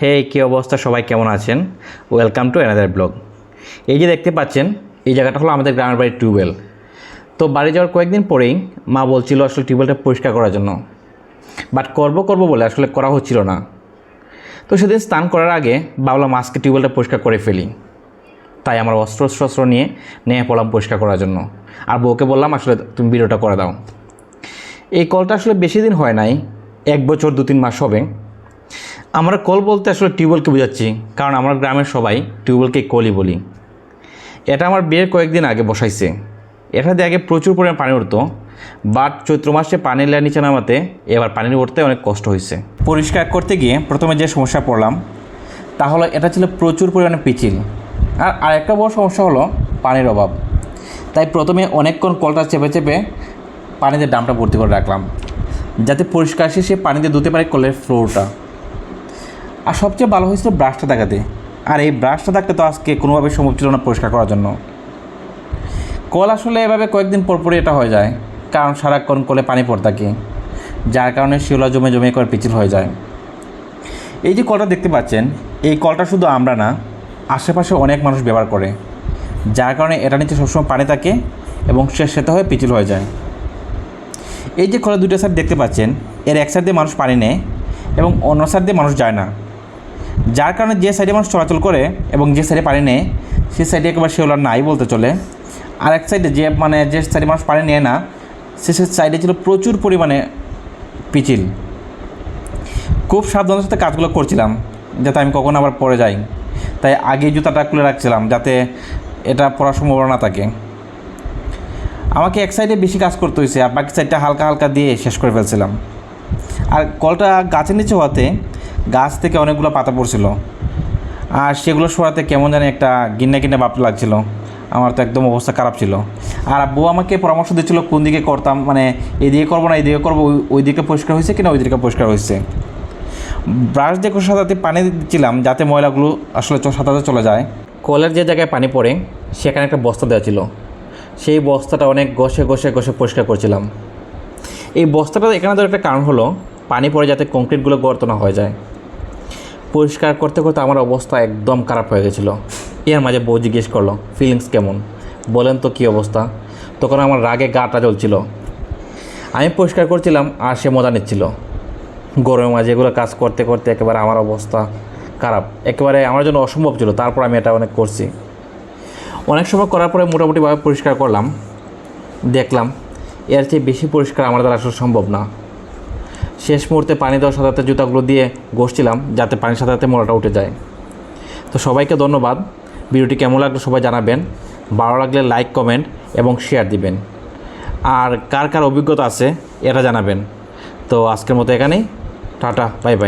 হে কী অবস্থা? সবাই কেমন আছেন? ওয়েলকাম টু অ্যানাদার ব্লগ এই যে দেখতে পাচ্ছেন, এই জায়গাটা হলো আমাদের গ্রামের বাড়ির টিউবওয়েল। তো বাড়ি যাওয়ার কয়েকদিন পরেই মা বলছিল আসলে টিউবওয়েলটা পরিষ্কার করার জন্য। বাট করব করব বলে আসলে করা হচ্ছিল না। তো সেদিন স্নান করার আগে ভাবলাম আজকে টিউবওয়েলটা পরিষ্কার করে ফেলি। তাই আমার অস্ত্র শস্ত্র নিয়ে নিয়ে পড়লাম পরিষ্কার করার জন্য। আর বউকে বললাম, আসলে তুমি ভিডিওটা করে দাও। এই কলটা আসলে বেশি দিন হয় নাই, এক বছর দু তিন মাস হবে। আমরা কল বলতে আসলে টিউবওয়েলকে বোঝাচ্ছি, কারণ আমরা গ্রামের সবাই টিউবওয়েলকে কলই বলি। এটা আমার বিয়ের কয়েকদিন আগে বসাইছে। এটা দিয়ে আগে প্রচুর পরিমাণ পানি উঠতো, বাট চৈত্র মাসে পানি লাইন নিচে নামাতে এবার পানি উঠতে অনেক কষ্ট হয়েছে। পরিষ্কার করতে গিয়ে প্রথমে যে সমস্যা পড়লাম তাহলে এটা ছিল প্রচুর পরিমাণে পিচিল। আর আরেকটা বড় সমস্যা হলো পানির অভাব। তাই প্রথমে অনেকক্ষণ কলটা চেপে চেপে পানিতে ডামটা ভর্তি করে রাখলাম, যাতে পরিষ্কার শেষে পানিতে ধুতে পারে কলের ফ্লোরটা। আর সবচেয়ে ভালো হয়েছিল ব্রাশটা দেখাতে। আর এই ব্রাশটা থাকতে তো আজকে কোনোভাবে সম্ভব ছিল না পরিষ্কার করার জন্য। কল আসলে এভাবে কয়েকদিন পর পরই এটা হয়ে যায়, কারণ সারাক্ষণ কলে পানি পড়ে থাকে, যার কারণে শিওলা জমে জমে করে পিচিল হয়ে যায়। এই যে কলটা দেখতে পাচ্ছেন, এই কলটা শুধু আমরা না, আশেপাশে অনেক মানুষ ব্যবহার করে, যার কারণে এটা নিচে সবসময় পানি থাকে এবং সে সেটা হয়ে পিছিল হয়ে যায়। এই যে কলের দুটো সাইড দেখতে পাচ্ছেন, এর এক সাইড দিয়ে মানুষ পানি নেয় এবং অন্য সাইড দিয়ে মানুষ যায় না। যার কারণে যে সাইডে মানুষ চলাচল করে এবং যে সাইডে পানি নেয়, সে সাইডে একেবারে শেওলার নাই বলতে চলে। আর এক সাইডে যে মানে যে সাইডে মানুষ পানি নেয় না, সে সে সাইডে ছিল প্রচুর পরিমাণে পিচিল। খুব সাবধানের সাথে কাজগুলো করছিলাম, যাতে আমি কখনো আবার পরে যাই। তাই আগে জুতাটা খুলে রাখছিলাম, যাতে এটা পড়ার সম্ভাবনা না থাকে। আমাকে এক সাইডে বেশি কাজ করতে হয়েছে আর বাকি সাইডটা হালকা হালকা দিয়ে শেষ করে ফেলছিলাম। আর কলটা গাছের নিচে হওয়াতে গাছ থেকে অনেকগুলো পাতা পড়ছিল। আর সেগুলো সরাতে কেমন জানি একটা গিন্না গিন্না বাপ লাগছিল। আমার তো একদম অবস্থা খারাপ ছিল। আর আব্বু আমাকে পরামর্শ দিচ্ছিল কোন দিকে করতাম মানে এদিকে করব না, এদিকে করব, ওই- দিকে পরিষ্কার হয়েছে কিনা ওই দিকে পরিষ্কার হয়েছে। ব্রাশ দিয়ে সাঁতাতে পানি দিচ্ছিলাম, যাতে ময়লাগুলো আসলে সাঁতাতে চলে যায়। কলের যে জায়গায় পানি পড়ে, সেখানে একটা বস্তা দেওয়া ছিল। সেই বস্তাটা অনেক ঘষে ঘষে ঘষে পরিষ্কার করছিলাম। এই বস্তাটা এখানে তো একটা কারণ হলো, পানি পড়ে যাতে কংক্রিটগুলো গর্ত না হয়ে যায়। পরিষ্কার করতে করতে আমার অবস্থা একদম খারাপ হয়ে গেছিল। এর মাঝে বউ জিজ্ঞেস করল ফিলিংস কেমন? বলেন তো কী অবস্থা? তখন আমার রাগে গাটা জ্বলছিল। আমি পরিষ্কার করছিলাম, আর সে মজা নিচ্ছিল। গরমের মাঝে এগুলো কাজ করতে করতে একেবারে আমার অবস্থা খারাপ। একেবারে আমার জন্য অসম্ভব ছিল, তারপর আমি এটা অনেক করছি। অনেক সময় করার পরে মোটামুটিভাবে পরিষ্কার করলাম। দেখলাম এর চেয়ে বেশি পরিষ্কার আমার দ্বারা আসলে সম্ভব না। শেষ মুহূর্তে পানি দেওয়া সাঁতারতে জুতাগুলো দিয়ে ঘষছিলাম যাতে পানি সাঁতারতে মোড়াটা উঠে যায়। তো সবাইকে ধন্যবাদ। ভিডিওটি কেমন লাগল সবাই জানাবেন। ভালো লাগলে লাইক, কমেন্ট এবং শেয়ার দিবেন। আর কার কার অভিজ্ঞতা আছে, এটা জানাবেন। তো আজকের মতো এখানেই। Tata, bye bye.